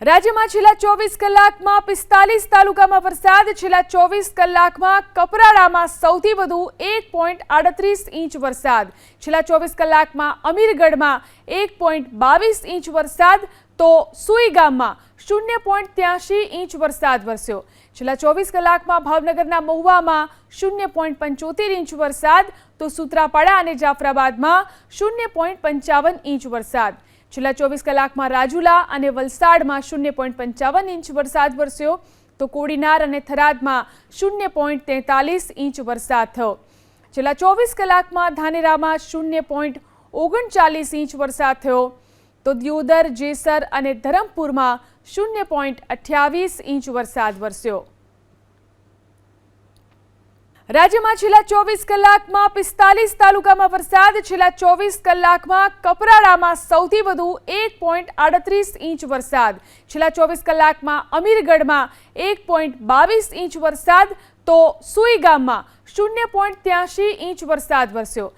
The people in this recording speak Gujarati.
રાજ્યમાં છેલ્લા ચોવીસ કલાકમાં પિસ્તાલીસ તાલુકામાં વરસાદ, છેલ્લા ચોવીસ કલાકમાં કપરાડામાં સૌથી વધુ એક પોઈન્ટ આડત્રીસ ઇંચ વરસાદ, છેલ્લા ચોવીસ કલાકમાં અમીરગઢમાં એક પોઈન્ટ બાવીસ ઇંચ વરસાદ, તો સુઈ ગામમાં શૂન્ય પોઈન્ટ ત્યાસી ઇંચ વરસાદ વરસ્યો. છેલ્લા ચોવીસ કલાકમાં ભાવનગરના મહુવામાં શૂન્ય પોઈન્ટ પંચોતેર ઇંચ વરસાદ, તો સુત્રાપાડા અને જાફરાબાદમાં શૂન્ય પોઈન્ટ પંચાવન ઇંચ વરસાદ. છેલ્લા ચોવીસ કલાકમાં રાજુલા અને વલસાડમાં શૂન્ય પોઈન્ટ પંચાવન ઇંચ વરસાદ વરસ્યો તો કોડીનાર અને થરાદમાં શૂન્ય પોઈન્ટ તેતાલીસ ઇંચ વરસાદ થયો. છેલ્લા ચોવીસ કલાકમાં ધાનેરામાં શૂન્ય પોઈન્ટ ઓગણચાલીસ ઇંચ વરસાદ થયો તો દિયોદર, જેસર અને ધરમપુરમાં શૂન્ય પોઈન્ટ અઠ્યાવીસ ઇંચ વરસાદ વરસ્યો. રાજ્યમાં છેલ્લા ચોવીસ કલાકમાં પિસ્તાલીસ તાલુકામાં વરસાદ, છેલ્લા ચોવીસ કલાકમાં કપરાડામાં સૌથી વધુ એક પોઈન્ટ આડત્રીસ ઇંચ વરસાદ, છેલ્લા ચોવીસ કલાકમાં અમીરગઢમાં એક પોઈન્ટ બાવીસ ઇંચ વરસાદ, તો સુઈ ગામમાં શૂન્ય પોઈન્ટ ત્યાસી ઇંચ વરસાદ વરસ્યો.